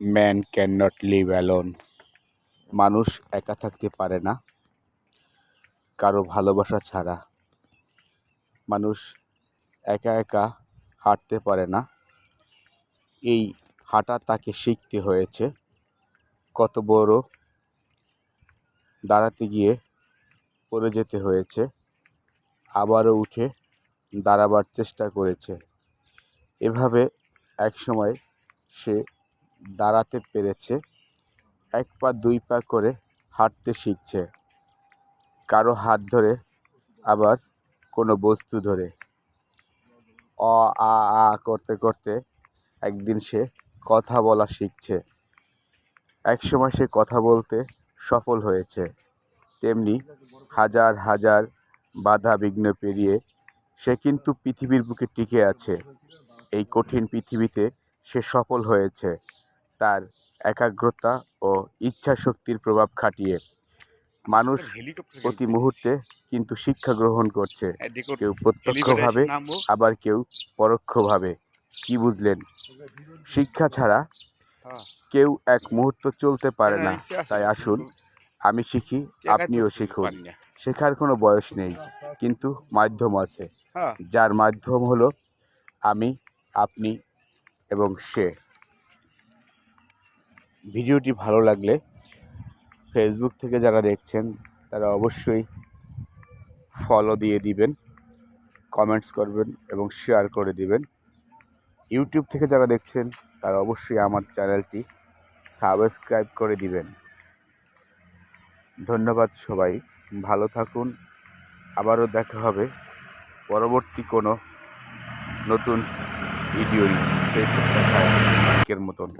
Man can not live alone মানুষ একা থাকতে পারে না। কারও ভালোবাসা ছাড়া। মানুষ একা একা হাঁটতে পারে না। এই হাঁটা তাকে শিখতে হয়েছে। কত বড় দাঁড়াতে গিয়ে পড়ে যেতে হয়েছে। আবারও উঠে দাঁড়াবার চেষ্টা করেছে। এভাবে একসময় সে দাঁড়াতে পেরেছে। এক পা, দুই পা করে হাঁটতে শিখছে। কারও হাত ধরে, আবার কোনো বস্তু ধরে। অ, আ আ করতে করতে একদিন সে কথা বলা শিখছে। একসময় সে কথা বলতে সফল হয়েছে। তেমনি হাজার হাজার বাধা বিঘ্ন পেরিয়ে সে কিন্তু পৃথিবীর বুকে টিকে আছে। এই কঠিন পৃথিবীতে সে সফল হয়েছে। তার একাগ্রতা ও ইচ্ছাশক্তির প্রভাব খাটিয়ে মানুষ প্রতি মুহূর্তে কিন্তু শিক্ষা গ্রহণ করছে। কেউ প্রত্যক্ষভাবে আবার কেউ পরোক্ষভাবে কি বুঝলেন? শিক্ষা ছাড়া কেউ এক মুহূর্ত চলতে পারে না। তাই আসুন আমি শিখি আপনিও শিখুন। শেখার কোনো বয়স নেই কিন্তু মাধ্যম আছে। যার মাধ্যম হলো আমি আপনি এবং সে। ভিডিওটি ভালো লাগলে ফেসবুক থেকে যারা দেখছেন, তারা অবশ্যই ফলো দিয়ে দিবেন কমেন্টস করবেন এবং শেয়ার করে দিবেন। ইউটিউব থেকে যারা দেখছেন, তারা অবশ্যই আমার চ্যানেলটি সাবস্ক্রাইব করে দিবেন। ধন্যবাদ সবাই, ভালো থাকুন, আবারও দেখা হবে পরবর্তী কোনো নতুন ভিডিও সেই আজকের মতন।